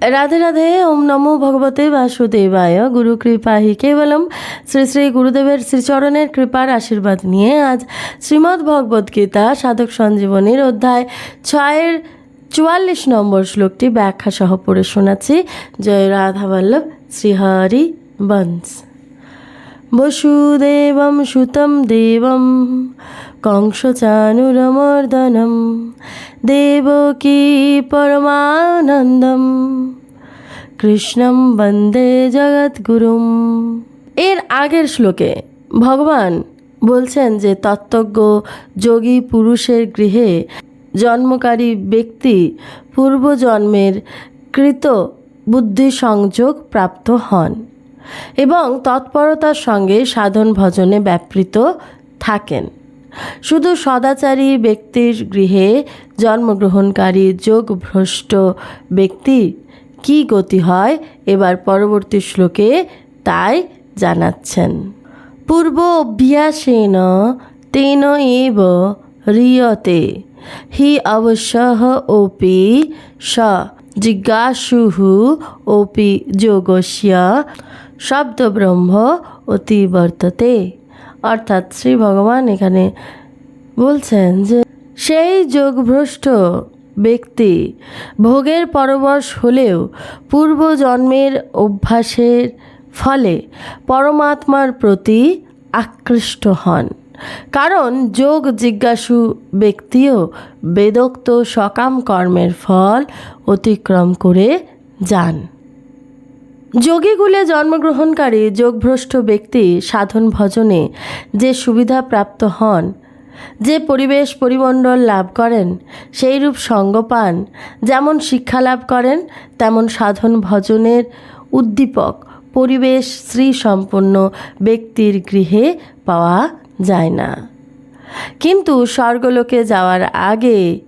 রাধে রাধে, ওম নমো ভগবতে বাসুদেবায়। গুরু কৃপা হি কেবলম। শ্রী শ্রী গুরুদেবের শ্রীচরণের কৃপার আশীর্বাদ নিয়ে আজ শ্রীমদ্ ভগবদ্ গীতা সাধক সঞ্জীবনীর অধ্যায় ছয়ের চুয়াল্লিশ নম্বর শ্লোকটি ব্যাখ্যা সহ পড়ে শোনাচ্ছি। জয় রাধা বল্লভ, শ্রীহরি বংশ বসুদেবম সুতম দেবं কংসচানুরমর্দनं দেবকী পরমানন্দম কৃষ্ণম বন্দে জগৎগুরুম এর আগের শ্লোকে ভগবান বলছেন যে তত্ত্বজ্ঞ যোগী পুরুষের গৃহে জন্মকারী ব্যক্তি পূর্বজন্মের কৃত বুদ্ধি সংযোগ প্রাপ্ত হন এবং তৎপরতার সঙ্গে সাধন ভজনে ব্যাপৃত থাকেন। শুধু সদাচারী ব্যক্তির গৃহে জন্মগ্রহণকারী যোগভ্রষ্ট ব্যক্তির কি গতি হয় এবার পরবর্তী শ্লোকে তাই জানাচ্ছেন। পূর্ব অভ্যাসেন তেন এব রিয়তে, হি অবশ্য ওপি স, জিজ্ঞাসুঃ ওপি যোগস্য, শব্দব্রহ্ম অতিবর্ততে। অর্থাৎ শ্রী ভগবান এখানে বলছেন যে সেই যোগভ্রষ্ট ব্যক্তি ভোগের পরবশ হলেও পূর্বজন্মের অভ্যাসের ফলে পরমাত্মার প্রতি আকৃষ্ট হন। কারণ যোগ জিজ্ঞাসু ব্যক্তিও বেদোক্ত সকাম কর্মের ফল অতিক্রম করে যান। যোগীগুলে জন্মগ্রহণকারী যোগভ্রষ্ট ব্যক্তি সাধন ভজনে যে সুবিধা প্রাপ্ত হন, যে পরিবেশ পরিমণ্ডল লাভ করেন, সেইরূপ সঙ্গ পান, যেমন শিক্ষা লাভ করেন, তেমন সাধন ভজনের উদ্দীপক পরিবেশ শ্রী সম্পন্ন ব্যক্তির গৃহে পাওয়া যায় না। কিন্তু স্বর্গলোকে যাওয়ার আগে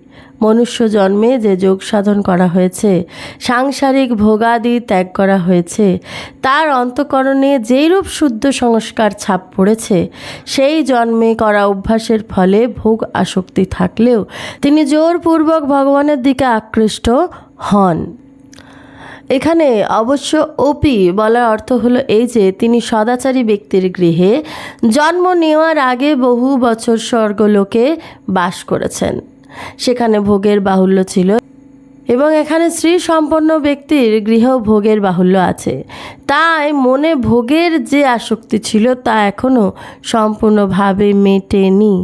মনুষ্য জন্মে যে যোগ সাধন করা হয়েছে, সাংসারিক ভোগাদি ত্যাগ করা হয়েছে, তার অন্তকরণে যেইরূপ শুদ্ধ সংস্কার ছাপ পড়েছে, সেই জন্মে করা অভ্যাসের ফলে ভোগ আসক্তি থাকলেও তিনি জোরপূর্বক ভগবানের দিকে আকৃষ্ট হন। এখানে অবশ্য ওপি বলার অর্থ হলো এই যে, তিনি সদাচারী ব্যক্তির গৃহে জন্ম নেওয়ার আগে বহু বছর স্বর্গলোকে বাস করেছেন। সেখানে ভোগের বাহুল্য ছিল এবং এখানে স্ত্রী সম্পন্ন ব্যক্তির গৃহ ভোগের বাহুল্য আছে। তাই মনে ভোগের যে আসক্তি ছিল তা এখনও সম্পূর্ণভাবে মেটেনি।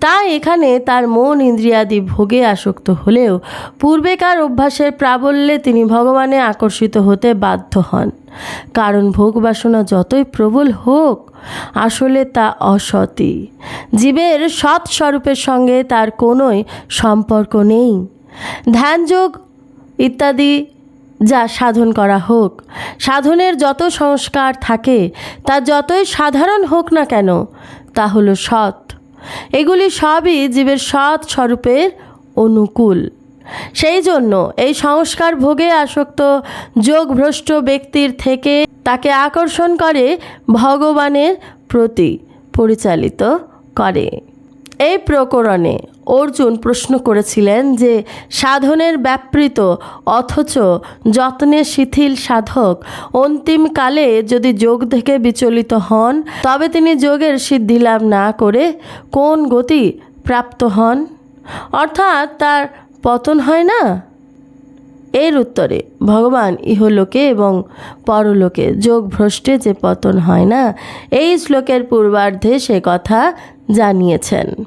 তাই এখানে তার মন ইন্দ্রিয়াদি ভোগে আসক্ত হলেও পূর্বেকার অভ্যাসের প্রাবল্যে তিনি ভগবানে আকর্ষিত হতে বাধ্য হন। কারণ ভোগ বাসনা যতই প্রবল হোক, আসলে তা অসতী। জীবের সৎ স্বরূপের সঙ্গে তার কোনোই সম্পর্ক নেই। ধ্যানযোগ ইত্যাদি যা সাধন করা হোক, সাধনের যত সংস্কার থাকে, তা যতই সাধারণ হোক না কেন, তা হলো সৎ। এগুলি সবই জীবের সৎ স্বরূপের অনুকূল। সেই জন্য এই সংস্কার ভোগে আসক্ত যোগভ্রষ্ট ব্যক্তির থেকে তাকে আকর্ষণ করে ভগবানের প্রতি পরিচালিত করে। এই প্রকরণে অর্জুন প্রশ্ন করেছিলেন যে সাধনের ব্যাপৃত অথচ যত্নে শিথিল সাধক অন্তিমকালে যদি যোগ থেকে বিচলিত হন, তবে তিনি যোগের সিদ্ধি লাভ না করে কোন গতি প্রাপ্ত হন? অর্থাৎ তার পতন হয় না? এর উত্তরে, ভগবান ইহলোকে এবং পরলোকে যোগ ভ্রষ্টে যে পতন হয় না, এই শ্লোকের পূর্বার্ধে সে কথা জানিয়েছেন।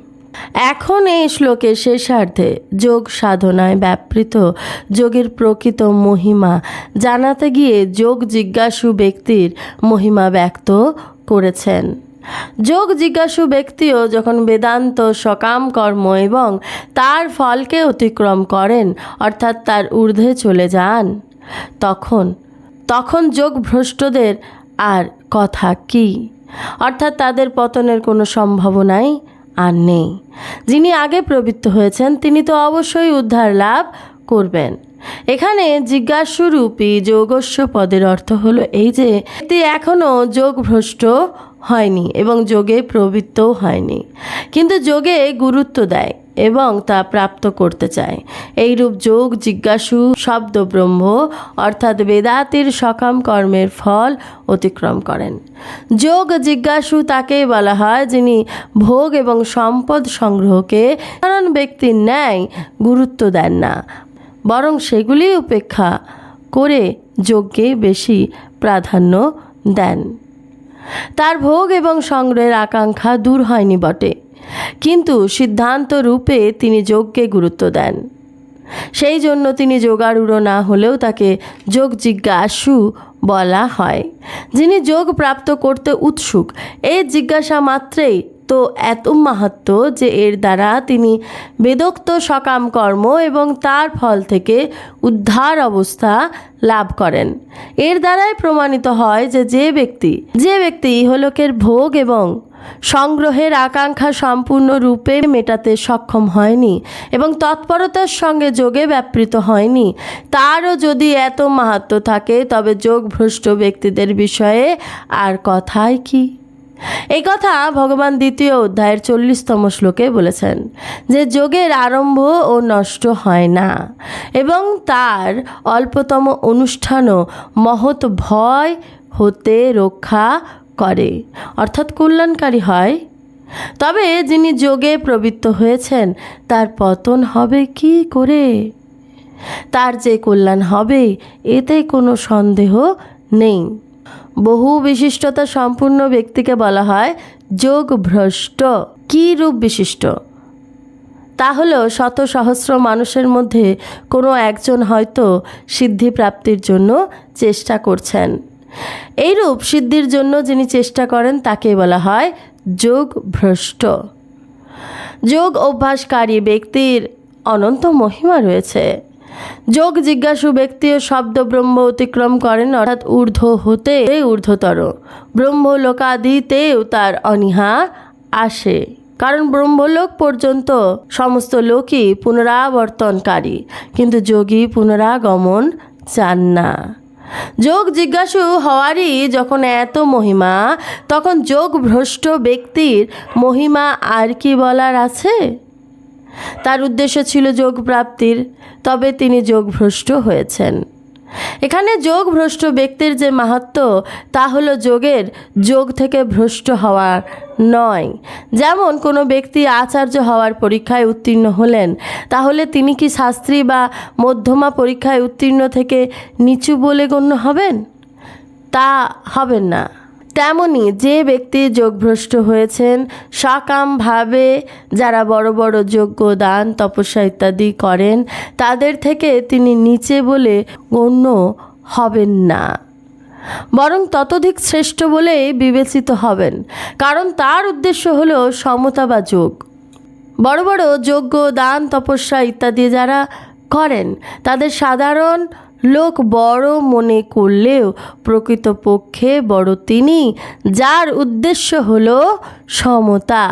এখন এই শ্লোকের শেষার্ধে যোগ সাধনায় ব্যাপৃত যোগের প্রকৃত মহিমা জানাতে গিয়ে যোগ জিজ্ঞাসু ব্যক্তির মহিমা ব্যক্ত করেছেন। যোগ জিজ্ঞাসু ব্যক্তিও যখন বেদান্ত সকাম কর্ম এবং তার ফলকে অতিক্রম করেন, অর্থাৎ তার ঊর্ধ্বে চলে যান, তখন তখন যোগ ভ্রষ্টদের আর কথা কি? অর্থাৎ তাদের পতনের কোনো সম্ভাবনাই আর নেই। যিনি আগে প্রবৃত্ত হয়েছেন, তিনি তো অবশ্যই উদ্ধার লাভ করবেন। এখানে জিজ্ঞাসুরূপী যোগস্য পদের অর্থ হলো এই যে, ব্যক্তি এখনও যোগভ্রষ্ট হয়নি এবং যোগে প্রবৃত্তও হয়নি। কিন্তু যোগে গুরুত্ব দেয় এবং তা প্রাপ্ত করতে চায়। এইরূপ যোগ, জিজ্ঞাসু শব্দ ব্রহ্ম অর্থাৎ বেদাতির সকাম কর্মের ফল অতিক্রম করেন। যোগ, জিজ্ঞাসু তাকেই বলা হয় যিনি ভোগ এবং সম্পদ সংগ্রহকে সাধারণ ব্যক্তির ন্যায় গুরুত্ব দেন না। বরং সেগুলি উপেক্ষা করে যোগকে বেশি প্রাধান্য দেন। তার ভোগ এবং সংগ্রহের আকাঙ্ক্ষা দূর হয়নি বটে। কিন্তু সিদ্ধান্ত রূপে তিনি যোগকে গুরুত্ব দেন। সেই জন্য তিনি যোগারূঢ় না হলেও তাকে যোগ জিজ্ঞাসু বলা হয়, যিনি যোগ প্রাপ্ত করতে উৎসুক। এই জিজ্ঞাসা মাত্রেই তো এত মাহাত্ম যে এর দ্বারা তিনি বেদোক্ত সকাম কর্ম এবং তার ফল থেকে উদ্ধার অবস্থা লাভ করেন। এর দ্বারাই প্রমাণিত হয় যে যে ব্যক্তি যে ব্যক্তি ইহলোকের ভোগ এবং সংগ্রহের আকাঙ্ক্ষা সম্পূর্ণরূপে মেটাতে সক্ষম হয়নি এবং তৎপরতার সঙ্গে যোগে ব্যাপৃত হয়নি, তারও যদি এত মাহাত্ম থাকে তবে যোগভ্রষ্ট ব্যক্তিদের বিষয়ে আর কথাই কি? এই কথা ভগবান দ্বিতীয় অধ্যায়ের চল্লিশতম শ্লোকে বলেছেন যে যোগের আরম্ভ ও নষ্ট হয় না এবং তার অল্পতম অনুষ্ঠানও মহৎ ভয় হতে রক্ষা করে, অর্থাৎ কল্যাণকারী হয়। তবে যিনি যোগে প্রবৃত্ত হয়েছেন, তার পতন হবে কি করে? তার যে কল্যাণ হবে, এতে কোনো সন্দেহ নেই। বহু বিশিষ্টতা সম্পূর্ণ ব্যক্তিকে বলা হয় যোগ ভ্রষ্ট কী রূপ বিশিষ্ট? তা হলো শত সহস্র মানুষের মধ্যে কোনো একজন হয়তো সিদ্ধি প্রাপ্তির জন্য চেষ্টা করছেন। এইরূপ সিদ্ধির জন্য যিনি চেষ্টা করেন তাকে বলা হয় যোগ ভ্রষ্ট যোগ অভ্যাসকারী ব্যক্তির অনন্ত মহিমা রয়েছে। যোগ জিজ্ঞাসু ব্যক্তিও শব্দ ব্রহ্ম অতিক্রম করেন, অর্থাৎ ঊর্ধ্ব হতে ঊর্ধ্বতর। ব্রহ্ম লোকাদিতেও তার অনীহা আসে, কারণ ব্রহ্মলোক পর্যন্ত সমস্ত লোকই পুনরাবর্তনকারী, কিন্তু যোগী পুনরাগমন চান না। যোগ জিজ্ঞাসু হওয়ারই যখন এত মহিমা, তখন যোগ ভ্রষ্ট ব্যক্তির মহিমা আর কি বলার আছে? তার উদ্দেশ্য ছিল যোগ প্রাপ্তির তবে তিনি যোগভ্রষ্ট হয়েছেন। এখানে যোগ ভ্রষ্ট ব্যক্তির যে মাহাত্ম, তা হলো যোগের যোগ থেকে ভ্রষ্ট হওয়ার নয়। যেমন কোনো ব্যক্তি আচার্য হওয়ার পরীক্ষায় উত্তীর্ণ হলেন, তাহলে তিনি কি শাস্ত্রী বা মধ্যমা পরীক্ষায় উত্তীর্ণ থেকে নিচু বলে গণ্য হবেন? তা হবেন না। তেমনি যে ব্যক্তি যোগভ্রষ্ট হয়েছেন, সকামভাবে যারা বড় বড় যোগ্য দান, তপস্যা ইত্যাদি করেন, তাদের থেকে তিনি নিচে বলে গণ্য হবেন না। বরং ততোধিক শ্রেষ্ঠ বলেই বিবেচিত হবেন, কারণ তার উদ্দেশ্য হল সমতা বা যোগ। বড় বড় যোগ্য দান, তপস্যা ইত্যাদি যারা করেন, তাদের সাধারণ লোক বড় মনে করলেও প্রকৃতপক্ষে বড় তিনি, যার উদ্দেশ্য হল সমতা।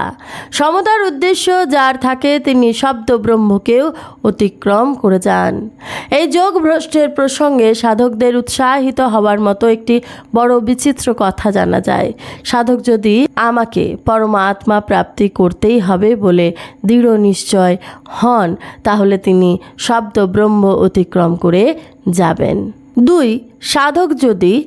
সমতার উদ্দেশ্য যার থাকে, তিনি শব্দ ব্রহ্মকেও অতিক্রম করে যান। এই যোগ ভ্রষ্টের প্রসঙ্গে সাধকদের উৎসাহিত হওয়ার মতো একটি বড় বিচিত্র কথা জানা যায়। সাধক যদি আমাকে পরমাত্মা প্রাপ্তি করতেই হবে বলে দৃঢ় নিশ্চয় হন, তাহলে তিনি শব্দ ব্রহ্ম অতিক্রম করে যাবেন। দুই, সাধক যদি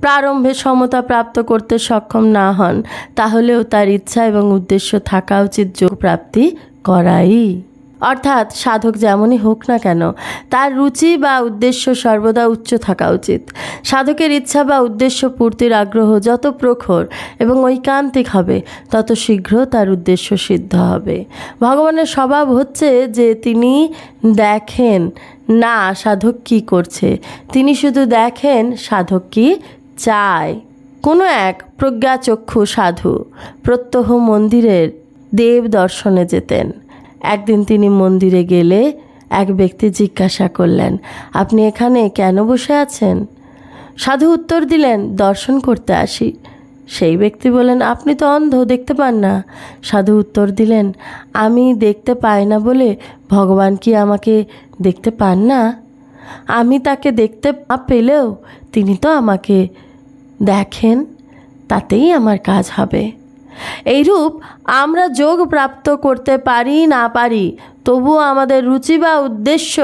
প্রারম্ভে সমতা প্রাপ্ত করতে সক্ষম না হন, তাহলেও তার ইচ্ছা এবং উদ্দেশ্য থাকা উচিত যোগ প্রাপ্তি করাই। অর্থাৎ সাধক যেমনই হোক না কেন, তার রুচি বা উদ্দেশ্য সর্বদা উচ্চ থাকা উচিত। সাধকের ইচ্ছা বা উদ্দেশ্য পূর্তির আগ্রহ যত প্রখর এবং ঐকান্তিক হবে, তত শীঘ্র তার উদ্দেশ্য সিদ্ধ হবে। ভগবানের স্বভাব হচ্ছে যে তিনি দেখেন না, সাধক কি করছে? তিনি শুধু দেখেন, সাধক কি চায়। কোনো এক প্রজ্ঞাচক্ষু সাধু প্রত্যহ মন্দিরের দেব দর্শনে যেতেন। একদিন তিনি মন্দিরে গেলে এক ব্যক্তি জিজ্ঞাসা করলেন, আপনি এখানে কেন বসে আছেন? সাধু উত্তর দিলেন, দর্শন করতে আসি। সেই ব্যক্তি বলেন, আপনি তো অন্ধ, দেখতে পান না। সাধু উত্তর দিলেন, আমি দেখতে পাই না বলে ভগবান কি আমাকে দেখতে পান না? আমি তাকে দেখতে পেলেও তিনি তো আমাকে দেখেন, তাতেই আমার কাজ হবে। এইরূপ আমরা যোগ প্রাপ্ত করতে পারি, না পারি, তবুও আমাদের রুচি বা উদ্দেশ্য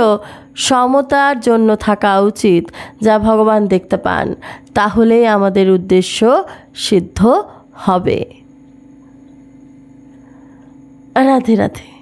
সমতার জন্য থাকা উচিত, যা ভগবান দেখতে পান। তাহলেই আমাদের উদ্দেশ্য সিদ্ধ হবে। রাধে রাধে।